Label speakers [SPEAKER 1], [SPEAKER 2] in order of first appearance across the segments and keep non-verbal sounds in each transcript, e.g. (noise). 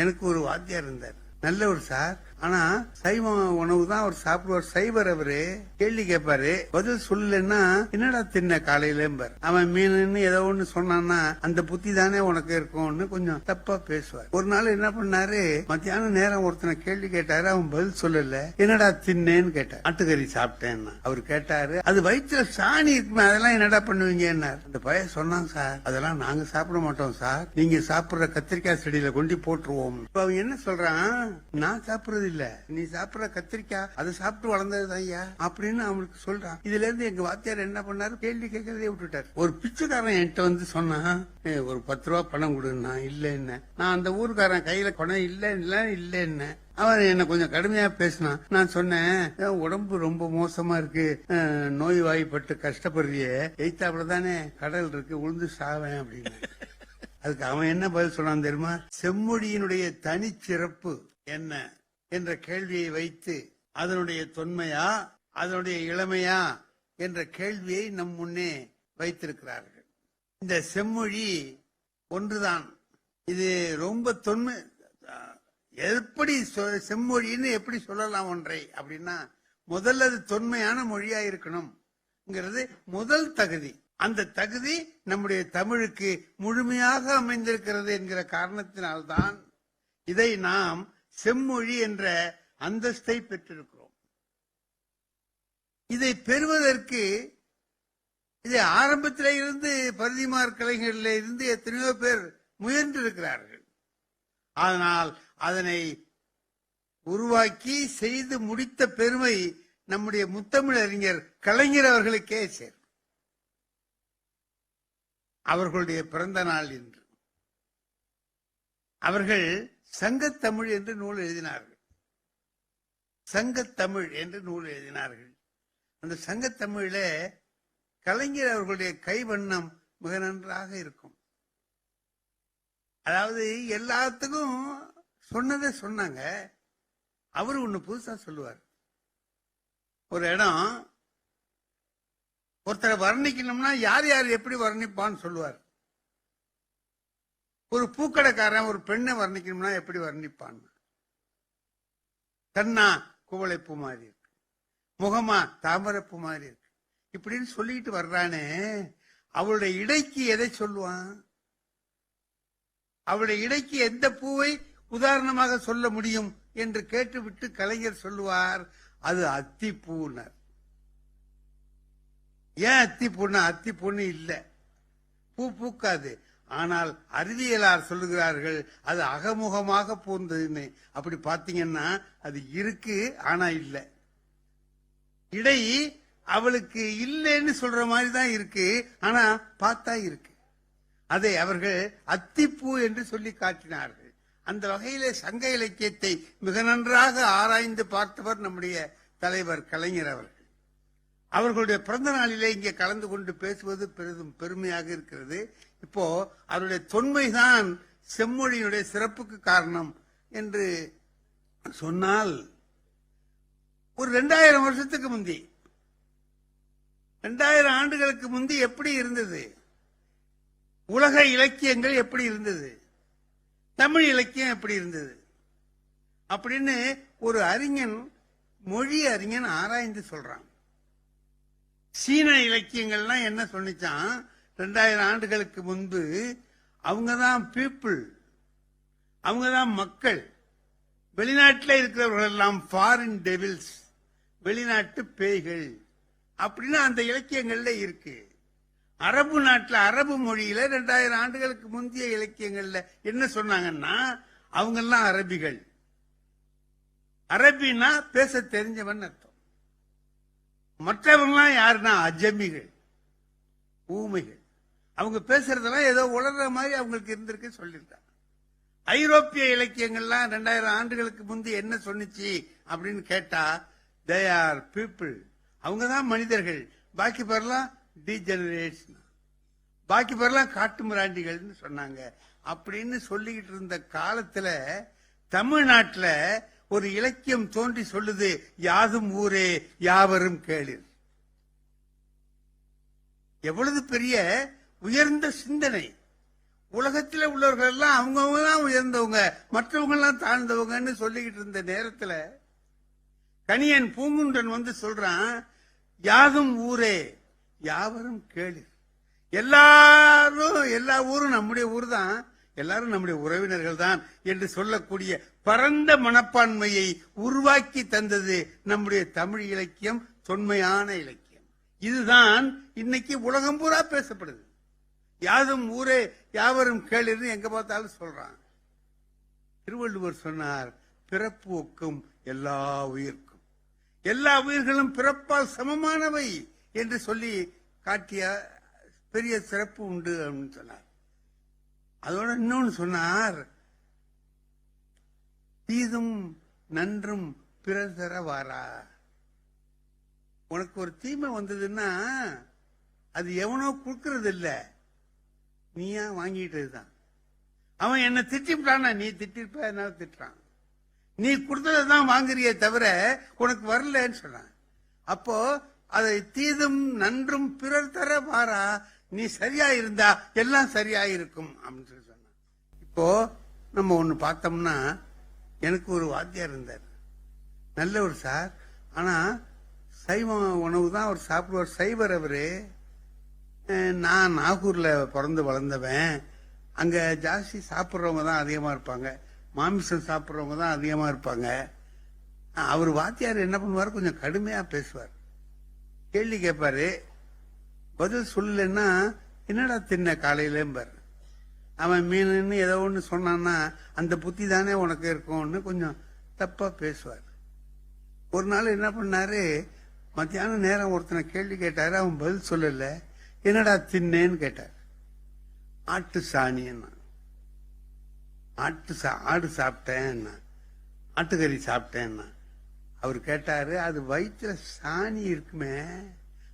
[SPEAKER 1] எனக்கு ஒரு வாத்தியார் இருந்தார். நல்லவர் சார். ஆனா சைவ உணவு தான் அவர் சாப்பிடுவார். சைவர் அவரு கேள்வி கேட்பாரு. பதில் சொல்லலன்னா என்னடா தின்ன காலையில அவன் மீனுன்னு ஏதோ ஒண்ணு சொன்னான்னா அந்த புத்தி தானே உனக்கு இருக்கும்னு கொஞ்சம் தப்பா பேசுவார். ஒரு நாள் என்ன பண்ணாரு? மத்தியானம் நேரம் ஒருத்தனை கேள்வி கேட்டாரு. அவன் பதில் சொல்லல. என்னடா தின்னேன்னு கேட்டார். ஆட்டுக்கறி சாப்பிட்டேன்னா அவர் கேட்டாரு அது வயிற்றுல சாணி இருக்குமே அதெல்லாம் என்னடா பண்ணுவீங்கன்னார். அந்த பையன் சொன்னான் சார் அதெல்லாம் நாங்க சாப்பிட மாட்டோம் சார். நீங்க சாப்பிடுற கத்திரிக்காய் செடியில கொண்டு போட்டுருவோம். இப்ப அவன் என்ன சொல்றான்? நான் சாப்பிடுறது இல்ல. நீ சாப்பிடுற கத்திரிக்காய் அதை சாப்பிட்டு வளர்ந்தது ஐயா அப்படின்னு அவனுக்கு சொல்றான். இதுல இருந்து எங்க வாத்தியார் என்ன பண்ணாரு? கேள்வி கேட்கறதே விட்டுட்டார். ஒரு பிச்சைக்காரன் என்கிட்ட வந்து சொன்னான் ஒரு பத்து ரூபா பணம் கொடுன்னா இல்ல என்ன. நான் அந்த ஊருக்காரன் கையில பணம் இல்ல இல்ல இல்ல என்ன. அவன் என்ன கொஞ்சம் கடுமையா பேசினான். நான் சொன்னேன் உடம்பு ரொம்ப மோசமா இருக்கு. நோய் வாய்ப்பட்டு கஷ்டப்படுறியே. எய்த்தாப்புல தானே கடல் இருக்கு உளுந்து சாவேன் அப்படின்னு. அதுக்கு அவன் என்ன பதில் சொன்னான் தெரியுமா? செம்மொழியினுடைய தனிச்சிறப்பு என்ன? என்ற கேள்வியை வைத்து அதனுடைய தொன்மையா அதனுடைய இளமையா என்ற கேள்வியை நம் முன்னே வைத்திருக்கிறார்கள். இந்த செம்மொழி ஒன்றுதான். இது ரொம்ப தொன்மை எப்படி சொ- செம்மொழின்னு எப்படி சொல்லலாம் ஒன்றை அப்படின்னா முதல்ல அது தொன்மையான மொழியா இருக்கணும்ங்கிறது முதல் தகுதி. அந்த தகுதி நம்முடைய தமிழுக்கு முழுமையாக அமைந்திருக்கிறது என்கிற காரணத்தினால்தான் இதை நாம் செம்மொழி என்ற அந்தஸ்தை பெற்றிருக்கிறோம். இதை பெறுவதற்கு இதை ஆரம்பத்தில இருந்து பரிதிமார் கலைஞர்ல இருந்து எத்தனையோ பேர் முயன்றிருக்கிறார்கள். ஆனால் அதனை உருவாக்கி செய்து முடித்த பெருமை நம்முடைய முத்தமிழறிஞர் கலைஞர் அவர்களுக்கே சேரும். அவர்களுடைய பிறந்த நாள் இன்று. அவர்கள் சங்கத்தமிழ் என்று நூல் எழுதினார்கள். சங்கத்தமிழ் என்று நூல் எழுதினார்கள். அந்த சங்கத்தமிழில் கலைஞர் அவர்களுடைய கைவண்ணம் மிக நன்றாக இருக்கும். அதாவது எல்லாத்துக்கும் சொன்னதை சொன்னாங்க. அவர் ஒன்று புதுசா சொல்லுவார். ஒரு இடம் ஒருத்தரை வர்ணிக்கணும்னா யார் யார் எப்படி வர்ணிப்பான்னு சொல்லுவார். ஒரு பூக்கடைக்காரன் ஒரு பெண்ணை வர்ணிக்கணும்னா எப்படி வர்ணிப்பான்? கண்ணா குவளைப்பு மாதிரி இருக்கு. முகமா தாமரப்பு மாதிரி இருக்கு. இப்படின்னு சொல்லிட்டு வர்றானே அவளுடைய இடைக்கு எதை சொல்லுவான்? அவளுடைய இடைக்கு எந்த பூவை உதாரணமாக சொல்ல முடியும் என்று கேட்டுவிட்டு கலைஞர் சொல்லுவார் அது அத்திப்பூனர். ஏன் அத்திப்பூன்னா அத்திப்பூன்னு இல்ல. பூ பூக்காது. ஆனால் அறிவியலார் சொல்லுகிறார்கள் அது அகமுகமாக பூந்ததுன்னு. அப்படி பாத்தீங்கன்னா அது இருக்கு ஆனா இல்லை. இடை அவளுக்கு இல்லைன்னு சொல்ற மாதிரி தான் இருக்கு ஆனா பார்த்தா இருக்கு. அதை அவர்கள் அத்திப்பூ என்று சொல்லி காட்டினார்கள். அந்த வகையிலே சங்க இலக்கியத்தை மிக நன்றாக ஆராய்ந்து பார்த்தவர் நம்முடைய தலைவர் கலைஞர் அவர்கள். அவர்களுடைய பிறந்த நாளிலே இங்கே கலந்து கொண்டு பேசுவது பெரிதும் பெருமையாக இருக்கிறது. இப்போ அவருடைய தொன்மைதான் செம்மொழியினுடைய சிறப்புக்கு காரணம் என்று சொன்னால் ஒரு ரெண்டாயிரம் வருஷத்துக்கு முந்தி ரெண்டாயிரம் ஆண்டுகளுக்கு முந்தி எப்படி இருந்தது? உலக இலக்கியங்கள் எப்படி இருந்தது? தமிழ் இலக்கியம் எப்படி இருந்தது? அப்படின்னு ஒரு அறிஞன் மொழி அறிஞன் ஆராய்ந்து சொல்றான். சீன இலக்கியங்கள்லாம் என்ன சொன்னிச்சான்? ரெண்டாயிரம் ஆண்டுகளுக்கு முன்பு அவங்க தான் பீப்புள் அவங்க தான் மக்கள். வெளிநாட்டில் இருக்கிறவர்கள் எல்லாம் ஃபாரின் டெவில்ஸ் வெளிநாட்டு பேய்கள் அப்படின்னு அந்த இலக்கியங்கள்ல இருக்கு. அரபு நாட்டில் அரபு மொழியில ரெண்டாயிரம் ஆண்டுகளுக்கு முந்தைய இலக்கியங்கள்ல என்ன சொன்னாங்கன்னா அவங்கெல்லாம் அரபிகள். அரபின்னா பேச தெரிஞ்சவன் அர்த்தம். மற்றவங்களாம் யாருன்னா அஜமிகள் ஊமைகள். அவங்க பேசுறதெல்லாம் ஏதோ உளர்ற மாதிரி அவங்களுக்கு இருந்திருக்கு சொல்லியிருக்காங்க. ஐரோப்பிய இலக்கியங்கள்லாம் ரெண்டாயிரம் ஆண்டுகளுக்கு முந்தி என்ன சொன்னுச்சு அப்படின்னு கேட்டா தே ஆர் பீப்புள் அவங்க தான் மனிதர்கள். பாக்கி பேர்லாம் டிஜெனரேஷன் பாக்கி பேர்லாம் காட்டு மிராண்டிகள்னு சொன்னாங்க. அப்படின்னு சொல்லிக்கிட்டு இருந்த காலத்துல தமிழ்நாட்டில் ஒரு இலக்கியம் தோன்றி சொல்லுது யாதும் ஊரே யாவரும் கேளிர். எவ்வளவு பெரிய உயர்ந்த சிந்தனை. உலகத்தில் உள்ளவர்கள் எல்லாம் அவங்கவுங்க தான் உயர்ந்தவங்க மற்றவங்க எல்லாம் தாழ்ந்தவங்கன்னு சொல்லிக்கிட்டு இருந்த நேரத்தில் கணியன் பூங்குன்றன் வந்து சொல்றான் யாதும் ஊரே யாவரும் கேளு எல்லாரும் எல்லா ஊரும் நம்முடைய ஊர் தான். எல்லாரும் நம்முடைய உறவினர்கள் தான் என்று சொல்லக்கூடிய பரந்த மனப்பான்மையை உருவாக்கி தந்தது நம்முடைய தமிழ் இலக்கியம் தொன்மையான இலக்கியம். இதுதான் இன்னைக்கு உலகம் பூரா பேசப்படுது. யாதும் ஊரே யாவரும் கேளுன்னு எங்க பார்த்தாலும் சொல்றான் திருவள்ளுவர் சொன்னார் பிறப்பு ஒக்கும் எல்லா உயிர்க்கும். எல்லா உயிர்களும் பிறப்பால் சமமானவை என்று சொல்லி காட்டிய பெரிய சிறப்பு உண்டு அப்படின்னு சொன்னார். அதோட இன்னொன்னு சொன்னார் தீதும் நன்றும் பிறர் தர வாரா. உனக்கு ஒரு தீமை வந்ததுன்னா அது எவனோ கொடுக்கறது இல்ல நீயா வாங்கிட்டது தான் அவன் என்ன திட்டிவிட்டானா நீ திட்டிருப்ப என்ன திட்டுறான். நீ கொடுத்ததான் வாங்குறிய வாங்குறியே தவிர உனக்கு வரலன்னு சொன்னான். அப்போ அதை தீதும் நன்றும் பிறர் தர வாரா நீ சரியா இருந்தா எல்லாம் சரியா இருக்கும் அப்படின்னு சொல்லி சொன்னான். இப்போ நம்ம ஒண்ணு பார்த்தோம்னா எனக்கு ஒரு வாத்தியார் இருந்தார். நல்லவர் சார். ஆனா சைவ உணவு தான் அவர் சாப்பிடுவார். சைவர் அவரு. நான் நாகூர்ல பிறந்து வளர்ந்தவன். அங்க ஜாஸ்தி சாப்பிட்றவங்க தான் அதிகமா இருப்பாங்க. மாமிசம் சாப்பிட்றவங்க தான் அதிகமா இருப்பாங்க. அவர் வாத்தியார் என்ன பண்ணுவார்? கொஞ்சம் கடுமையா பேசுவார். கேள்வி கேட்பாரு. பதில் சொல்லலைன்னா என்னடா தின்ன காலையிலம்பார் அவன் மீனுன்னு ஏதோ ஒன்று சொன்னான்னா அந்த புத்தி தானே உனக்கு இருக்கும்னு கொஞ்சம் தப்பாக பேசுவார். ஒரு நாள் என்ன பண்ணாரு? மத்தியானம் நேரம் ஒருத்தனை கேள்வி கேட்டாரு அவன் பதில் சொல்லலை. என்னடா தின்னேன்னு கேட்டார். ஆட்டு சாணின்னா ஆட்டு சா ஆடு சாப்பிட்டேன்னா ஆட்டுக்கறி சாப்பிட்டேன்னா அவர் கேட்டாரு அது வயிற்றுல சாணி இருக்குமே.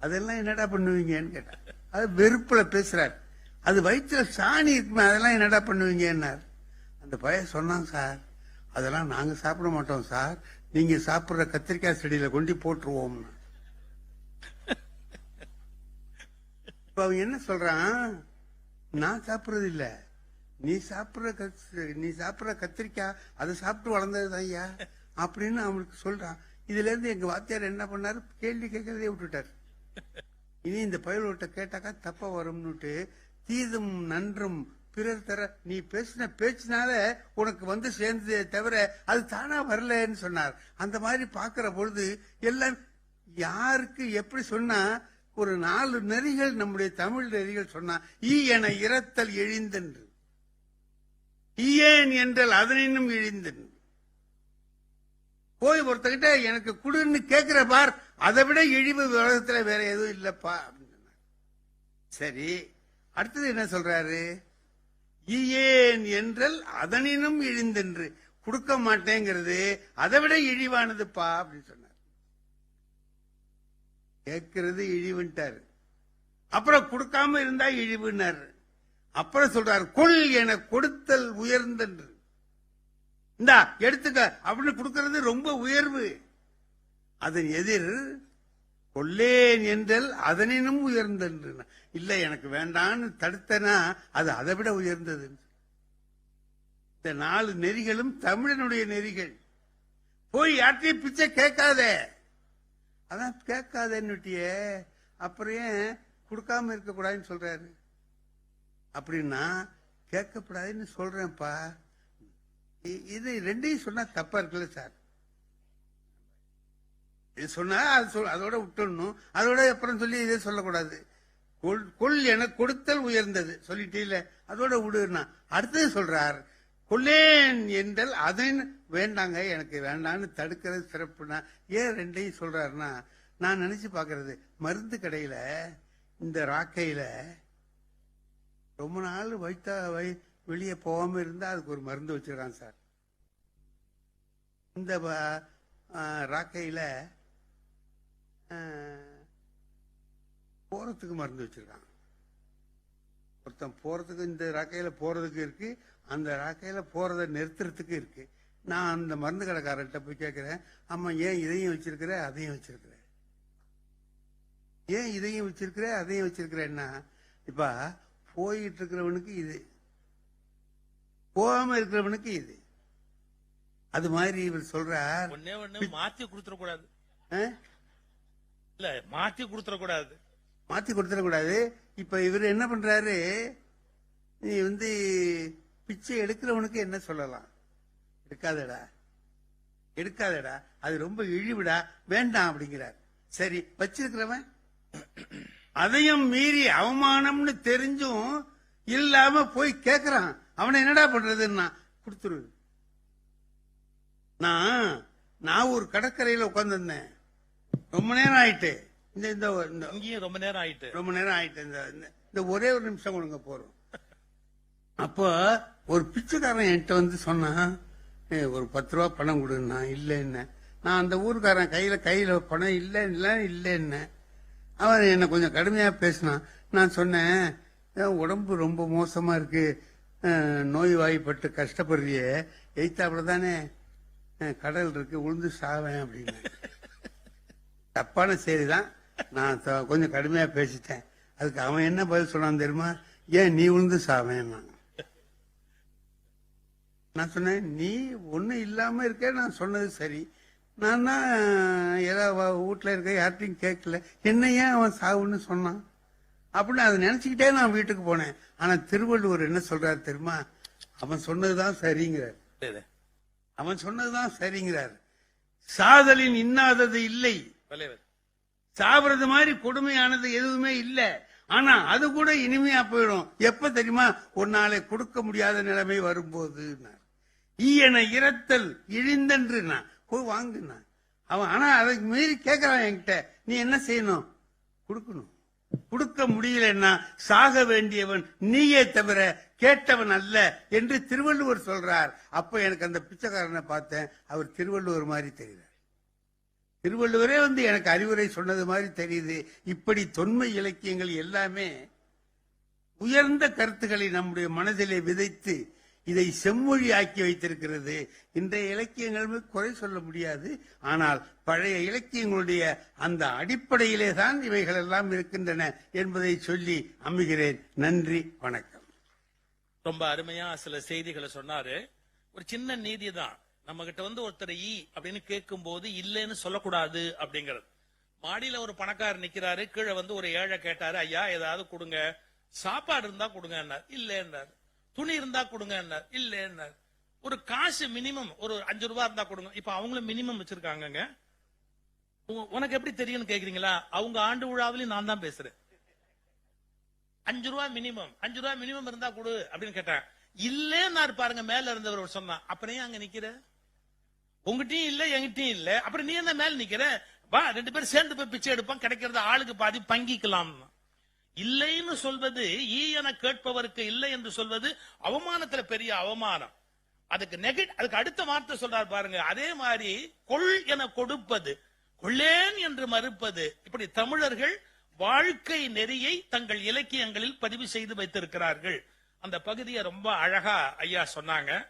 [SPEAKER 1] அதெல்லாம் என்னடா பண்ணுவீங்கன்னு கேட்டார் அது வெறுப்புல பேசுறாரு. அது வயிற்றுல சாணி இருக்குமே அதெல்லாம் என்னடா பண்ணுவீங்கன்னார். அந்த பையன் சொன்னான் சார் அதெல்லாம் நாங்க சாப்பிட மாட்டோம் சார். நீங்க சாப்பிடுற கத்திரிக்காய் செடியில கொண்டு போட்டுருவோம்னா. இப்ப அவன் என்ன சொல்றான்? நான் சாப்பிடுறது இல்ல. நீ சாப்பிடுற கத்- நீ சாப்பிடுற கத்திரிக்காய் அதை சாப்பிட்டு வளர்ந்தது ஐயா. அப்படின்னு அவனுக்கு சொல்றான். இதுல இருந்து எங்க வாத்தியார் என்ன பண்ணாரு? கேள்வி கேட்கறதே விட்டுட்டார். இனி இந்த பயல்கிட்ட கேட்டாக்கா தப்பா வரும்னுட்டு தீதும் நன்றும் பிறர் தர நீ பேசின பேச்சினால உனக்கு வந்து சேர்ந்ததே தவிர அது தானா வரலன்னு சொன்னார். அந்த மாதிரி பாக்குற பொழுது எல்லாம் யாருக்கு எப்படி சொன்னா ஒரு நாலு நெறிகள் நம்முடைய தமிழ் நெறிகள் சொன்னா ஈ என இரத்தல் எழிந்தென்று. ஈயேன் என்றால் அதனினும் இழிந்தென்று போய் ஒருத்தகிட்ட எனக்கு குடுன்னு கேட்கிற பார் அதை விட இழிவு உலகத்துல வேற எதுவும் இல்லப்பா அப்படின்னு சொன்னார். சரி அடுத்தது என்ன சொல்றாரு? ஈயேன் என்றால் அதனினும் இழிந்தென்று கொடுக்க மாட்டேங்கிறது அதை விட இழிவானதுப்பா அப்படின்னு சொன்னார். கேட்கிறது இழிவுன்ட்டாரு. அப்புறம் கொடுக்காம இருந்தா இழிவுன்னாரு. அப்புறம் சொல்றாரு கொள் என கொடுத்தல் உயர்ந்தென்று. இந்தா எடுத்துக்க. அப்படின்னு கொடுக்கறது ரொம்ப உயர்வு. அதன் எதிர் கொல்லேன் என்றால் அதனினும் உயர்ந்தன்று இல்லை எனக்கு வேண்டான்னு தடுத்தனா அது அதை விட உயர்ந்தது. இந்த நாலு நெறிகளும் தமிழனுடைய நெறிகள். போய் யார்ட்டையும் பிச்சை கேட்காதே. அதான் கேட்காதேன்னுட்டியே. அப்புறம் ஏன் கொடுக்காம இருக்க கூடாதுன்னு சொல்றாரு? அப்படின்னா கேட்கக்கூடாதுன்னு சொல்றேன்ப்பா. இது ரெண்டையும் சொன்னா தப்பா இருக்குல்ல சார்? இது சொன்னா அது சொல் அதோட விட்டுடணும் அதோட அப்புறம் சொல்லி இதே சொல்லக்கூடாது. கொள் கொள் என கொடுத்தல் உயர்ந்தது. சொல்லிட்டே இல்ல அதோட விடுனா. அடுத்தது சொல்றார் கொல்லேன் என்றால் அதை வேண்டாங்க எனக்கு வேண்டான்னு தடுக்கிறது சிறப்புனா. ஏன் ரெண்டையும் சொல்றாருன்னா நான் நினைச்சு பாக்குறது மருந்து கடையில இந்த ராக்கையில ரொம்ப நாள் வைத்தா வை வெளியே போகாம இருந்தா அதுக்கு ஒரு மருந்து வச்சிருக்கான் சார். இந்த ராக்கையில் ஆ, ராக்கையில போறதுக்கு மருந்து வச்சிருக்கான் ஒருத்தன் போறதுக்கு இந்த ராக்கையில போறதுக்கு இருக்கு அந்த ராக்கையில போகிறத நிறுத்துறதுக்கு இருக்கு. நான் அந்த மருந்து கடைக்காரர்கிட்ட போய் கேட்கிறேன் அம்மா ஏன் இதையும் வச்சிருக்கிற அதையும் வச்சிருக்கிற? ஏன் இதையும் வச்சிருக்கிற அதையும் வச்சிருக்கிறேன்னா இப்ப போயிட்டு இருக்கிறவனுக்கு இது போகாம இருக்கிறவனுக்கு இது. அது மாதிரி இவர் சொல்றார்.
[SPEAKER 2] ஒன்னே ஒண்ணு மாத்தி கொடுத்துட கூடாது
[SPEAKER 1] ஆ?
[SPEAKER 2] இல்ல மாத்தி கொடுத்துட கூடாது
[SPEAKER 1] மாத்தி கொடுத்துடக்கூடாது. இப்ப இவர் என்ன பண்றாரு? நீ வந்து பிச்சை எடுக்கிறவனுக்கு என்ன சொல்லலாம்? எடுக்காதடா. எடுக்காதடா. அது ரொம்ப இழிவுடா. வேண்டாம் அப்படிங்கிறார். சரி வச்சிருக்கிறவன்? அதையும் மீறி அவமானம்னு தெரிஞ்சும் இல்லாம போய் கேக்குறான். அவனை என்னடா பண்றதுன்னா கொடுத்துரு. நான் நான் ஒரு கடற்கரையில உட்கார்ந்திருந்தேன். ரொம்ப நேரம் ஆயிட்டு. இந்த இந்த
[SPEAKER 2] இங்கேயும் ரொம்ப நேரம் ஆயிட்டு.
[SPEAKER 1] ரொம்ப நேரம் ஆயிட்டு. இந்த இந்த- ஒரே ஒரு நிமிஷம் கொடுங்க போறோம் அப்போ ஒரு பிச்சைக்காரன் என்கிட்ட வந்து சொன்னான் "ஏய், ஒரு பத்து ரூபா பணம் கொடுன்னா இல்லைன்னு நான் அந்த ஊருக்காரன் கையில கையில பணம் இல்லை இல்லை இல்லைன்னு அவன் என்ன கொஞ்சம் கடுமையா பேசினான். நான் சொன்னேன் "ஏன் உடம்பு ரொம்ப மோசமா இருக்கு. அஹ், நோய் வாய்ப்பட்டு கஷ்டப்படுறியே எய்த்தாப்புல தானே கடல் இருக்கு உளுந்து சாவேன் அப்படின்னு. (laughs) தப்பான செய்திதான். நான் த- கொஞ்சம் கடுமையா பேசிட்டேன். அதுக்கு அவன் என்ன பதில் சொன்னான் தெரியுமா? ஏன் நீ விழுந்து சாவேன் நான் சொன்னேன் நீ ஒண்ணு இல்லாம இருக்க நான் சொன்னது சரி. நான் தான் ஏதோ அவ வீட்டுல இருக்க யார்ட்டையும் கேட்கல. என்ன ஏன் அவன் சாவுன்னு சொன்னான்? அப்படின்னு அதை நினைச்சுக்கிட்டே நான் வீட்டுக்கு போனேன். ஆனா திருவள்ளுவர் என்ன சொல்றாரு தெரியுமா? அவன் சொன்னதுதான் சரிங்கிறார்.
[SPEAKER 2] சரி.
[SPEAKER 1] அவன் சொன்னதுதான் சரிங்கிறார். சாதலின் இன்னாதது இல்லை. சாப்பிடுறது மாதிரி கொடுமையானது எதுவுமே இல்ல. ஆனா அது கூட இனிமையா போயிடும். எப்ப தெரியுமா? ஒரு நாளை கொடுக்க முடியாத நிலைமை வரும்போது ஈயன இரத்தல் இழிந்தன்று போய் வாங்குனா அவன் ஆனா அதுக்கு மீறி கேட்கறான் என்கிட்ட. நீ என்ன செய்யணும்? கொடுக்கணும். கொடுக்க முடியலன்னா சாக வேண்டியவன் நீயே தவிர கேட்டவன் அல்ல என்று திருவள்ளுவர் சொல்றார். அப்ப எனக்கு அந்த பிச்சைக்காரனை பார்த்தேன். அவர் திருவள்ளுவர் மாதிரி தெரிகிறார். திருவள்ளுவரே வந்து எனக்கு அறிவுரை சொன்னது மாதிரி தெரியுது. இப்படி தொன்மை இலக்கியங்கள் எல்லாமே உயர்ந்த கருத்துக்களை நம்முடைய மனதிலே விதைத்து இதை செம்மொழி ஆக்கி வைத்திருக்கிறது. இன்றைய இலக்கியங்கள் குறை சொல்ல முடியாது. ஆனால் பழைய இலக்கியங்களுடைய அந்த அடிப்படையிலே தான் இவைகள் எல்லாம் இருக்கின்றன என்பதை சொல்லி அமைகிறேன். நன்றி வணக்கம்.
[SPEAKER 2] ரொம்ப அருமையா சில செய்திகளை சொன்னாரு. ஒரு சின்ன நீதி தான் நம்ம கிட்ட வந்து ஒருத்தர் ஈ அப்படின்னு கேட்கும் போது இல்லைன்னு சொல்லக்கூடாது அப்படிங்கிறது. மாடியில ஒரு பணக்காரர் நிக்கிறாரு. கீழே வந்து ஒரு ஏழை கேட்டாரு ஐயா ஏதாவது கொடுங்க. சாப்பாடு இருந்தா கொடுங்க இல்லைன்னாரு. துணி இருந்தா கொடுங்க என்ன ஒரு காசு மினிமம் ஒரு அஞ்சு ரூபா இருந்தா கொடுங்க. இப்ப அவங்களும் மினிமம் வச்சிருக்காங்கங்க. உனக்கு எப்படி தெரியும்னு கேக்குறீங்களா? அவங்க ஆண்டு விழாவிலையும் நான் தான் பேசுறேன். அஞ்சு ரூபா மினிமம் அஞ்சு ரூபா மினிமம் இருந்தா கொடு அப்படின்னு கேட்டேன் இல்லேன்னாரு பாருங்க மேல இருந்தவர் சொன்னான் அப்புறம் அங்க நிக்கிற? உங்ககிட்டயும் இல்ல என்கிட்டயும் இல்ல. அப்புறம் நீ என்ன மேல நிக்கிற? வா ரெண்டு பேரும் சேர்ந்து போய் பிச்சை எடுப்பான் கிடைக்கிறது ஆளுக்கு பாதி பங்கிக்கலாம் இல்லைன்னு சொல்வது ஈ என கேட்பவருக்கு இல்லை என்று சொல்வது அவமானத்துல பெரிய அவமானம். அதுக்கு நெகட் அதுக்கு அடுத்த வார்த்தை சொல்றாரு பாருங்க. அதே மாதிரி கொள் என கொடுப்பது கொள்ளேன் என்று மறுப்பது இப்படி தமிழர்கள் வாழ்க்கை நெறியை தங்கள் இலக்கியங்களில் பதிவு செய்து வைத்திருக்கிறார்கள். அந்த பகுதியை ரொம்ப அழகா ஐயா சொன்னாங்க.